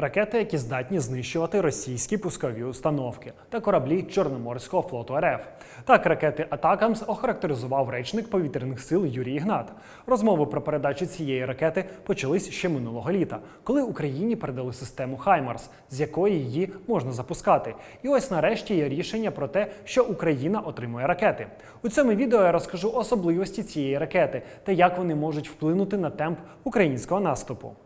Ракети, які здатні знищувати російські пускові установки та кораблі Чорноморського флоту РФ. Так, ракети Атакамс охарактеризував речник повітряних сил Юрій Ігнат. Розмови про передачу цієї ракети почались ще минулого літа, коли Україні передали систему Хаймарс, з якої її можна запускати. І ось нарешті є рішення про те, що Україна отримує ракети. У цьому відео я розкажу особливості цієї ракети та як вони можуть вплинути на темп українського наступу.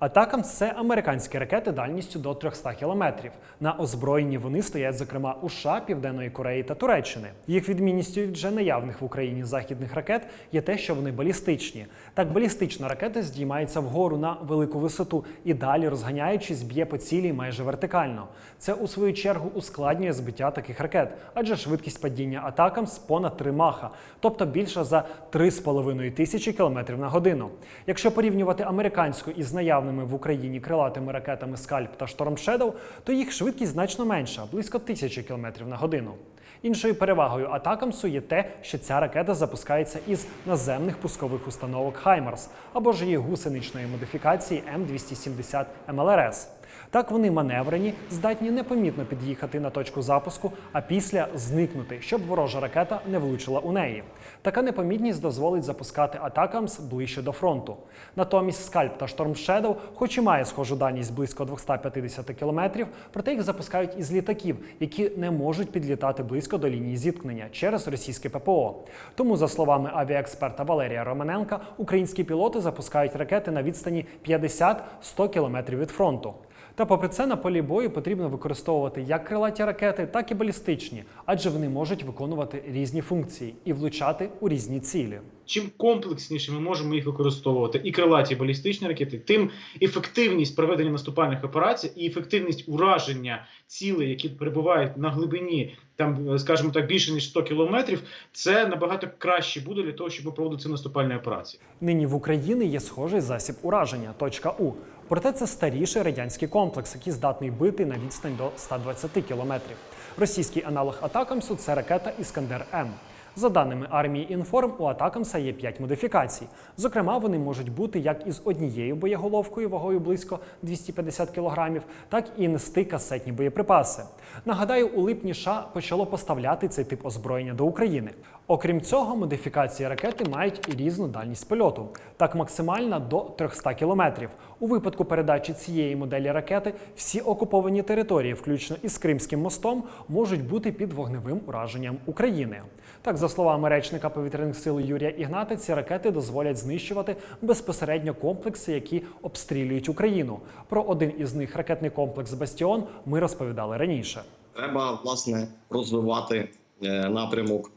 Атакам це американські ракети дальністю до 300 кілометрів. На озброєнні вони стоять, зокрема, у США, Південної Кореї та Туреччини. Їх відмінністю від вже наявних в Україні західних ракет є те, що вони балістичні. Так, балістична ракета здіймається вгору на велику висоту і далі, розганяючись, б'є по цілі майже вертикально. Це у свою чергу ускладнює збиття таких ракет, адже швидкість падіння атакам з понад 3 маха, тобто більше за 3,5 тисячі кілометрів на годину. Якщо порівнювати американську із наявними в Україні крилатими ракетами Скальп та Шторм Shadow, то їх швидкість значно менша близько тисячі кілометрів на годину. Іншою перевагою Атакамсу є те, що ця ракета запускається із наземних пускових установок Хаймарс або ж її гусеничної модифікації М270 МЛРС. Так вони маневрені, здатні непомітно під'їхати на точку запуску, а після зникнути, щоб ворожа ракета не влучила у неї. Така непомітність дозволить запускати Атакамс ближче до фронту. Натомість Скальп та Шторм Shadow, хоч і має схожу дальність близько 250 кілометрів, проте їх запускають із літаків, які не можуть підлітати близько до лінії зіткнення через російське ППО. Тому, за словами авіаексперта Валерія Романенка, українські пілоти запускають ракети на відстані 50-100 кілометрів від фронту. Та попри це на полі бою потрібно використовувати як крилаті ракети, так і балістичні, адже вони можуть виконувати різні функції і влучати у різні цілі. Чим комплексніше ми можемо їх використовувати, і крилаті і балістичні ракети, тим ефективність проведення наступальних операцій і ефективність ураження цілей, які перебувають на глибині, там, скажімо так, більше ніж 100 кілометрів, це набагато краще буде для того, щоб проводити наступальні операції. Нині в Україні є схожий засіб ураження точка У. Проте це старіший радянський комплекс, який здатний бити на відстань до 120 кілометрів. Російський аналог Атакамсу це ракета Іскандер М. За даними армії Інформ, у Атакамса є 5 модифікацій. Зокрема, вони можуть бути як із однією боєголовкою вагою близько 250 кг, так і нести касетні боєприпаси. Нагадаю, у липні США почало поставляти цей тип озброєння до України. Окрім цього, модифікації ракети мають і різну дальність польоту, так максимальна до 300 кілометрів. У випадку передачі цієї моделі ракети всі окуповані території, включно із Кримським мостом, можуть бути під вогневим ураженням України. Так, за словами речника повітряних сил Юрія Ігната, ці ракети дозволять знищувати безпосередньо комплекси, які обстрілюють Україну. Про один із них ракетний комплекс Бастіон ми розповідали раніше. Треба власне розвивати е, напрямок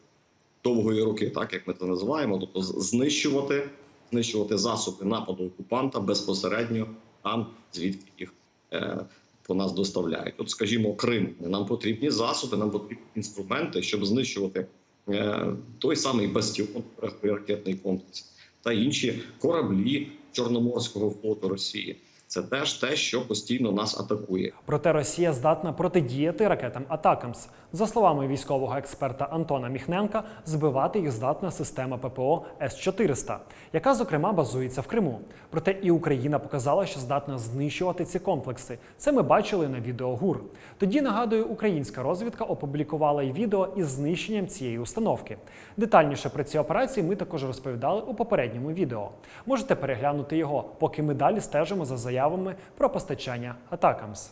довгої руки, так як ми це називаємо, тобто знищувати, знищувати засоби нападу окупанта безпосередньо там, звідки їх е, по нас доставляють. От, скажімо, Крим. Нам потрібні засоби, нам потрібні інструменти, щоб знищувати той самий бастіон, ракетний комплекс та інші кораблі Чорноморського флоту Росії. Це теж те, що постійно нас атакує. Проте Росія здатна протидіяти ракетам Атакамс. За словами військового експерта Антона Міхненка, збивати їх здатна система ППО С-400, яка зокрема базується в Криму. Проте і Україна показала, що здатна знищувати ці комплекси. Це ми бачили на відео ГУР. Тоді нагадую, українська розвідка опублікувала й відео із знищенням цієї установки. Детальніше про ці операції ми також розповідали у попередньому відео. Можете переглянути його, поки ми далі стежимо за заявами про постачання Атакамс.